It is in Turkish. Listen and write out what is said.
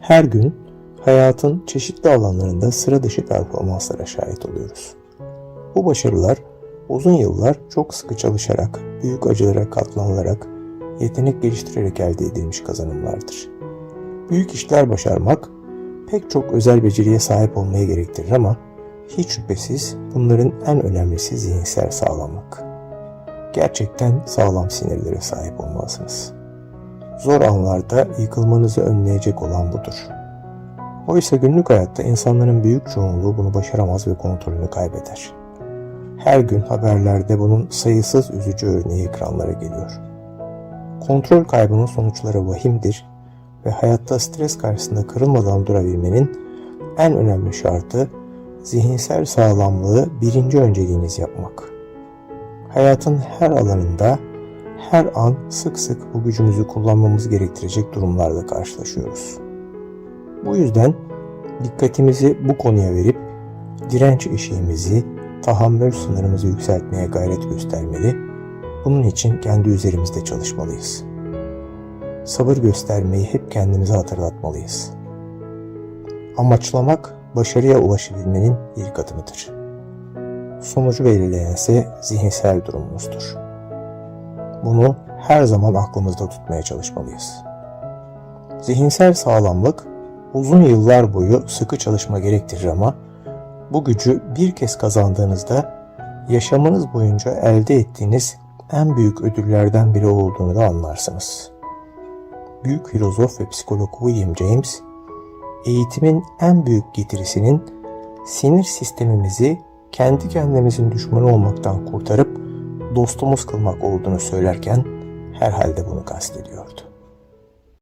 Her gün hayatın çeşitli alanlarında sıra dışı performanslara şahit oluyoruz. Bu başarılar uzun yıllar çok sıkı çalışarak, büyük acılara katlanılarak, yetenek geliştirerek elde edilmiş kazanımlardır. Büyük işler başarmak pek çok özel beceriye sahip olmayı gerektirir ama hiç şüphesiz bunların en önemlisi zihinsel sağlamlık. Gerçekten sağlam sinirlere sahip olmalısınız. Zor anlarda yıkılmanızı önleyecek olan budur. Oysa günlük hayatta insanların büyük çoğunluğu bunu başaramaz ve kontrolünü kaybeder. Her gün haberlerde bunun sayısız üzücü örneği ekranlara geliyor. Kontrol kaybının sonuçları vahimdir ve hayatta stres karşısında kırılmadan durabilmenin en önemli şartı zihinsel sağlamlığı birinci önceliğiniz yapmak. Hayatın her alanında her an sık sık bu gücümüzü kullanmamız gerektirecek durumlarla karşılaşıyoruz. Bu yüzden dikkatimizi bu konuya verip direnç eşiğimizi, tahammül sınırımızı yükseltmeye gayret göstermeli, bunun için kendi üzerimizde çalışmalıyız. Sabır göstermeyi hep kendimize hatırlatmalıyız. Amaçlamak başarıya ulaşabilmenin ilk adımıdır. Sonucu belirleyen ise zihinsel durumunuzdur. Bunu her zaman aklımızda tutmaya çalışmalıyız. Zihinsel sağlamlık uzun yıllar boyu sıkı çalışma gerektirir ama bu gücü bir kez kazandığınızda yaşamınız boyunca elde ettiğiniz en büyük ödüllerden biri olduğunu da anlarsınız. Büyük filozof ve psikolog William James, eğitimin en büyük getirisinin sinir sistemimizi kendi kendimizin düşmanı olmaktan kurtarıp dostumuz kılmak olduğunu söylerken herhalde bunu kastediyordu.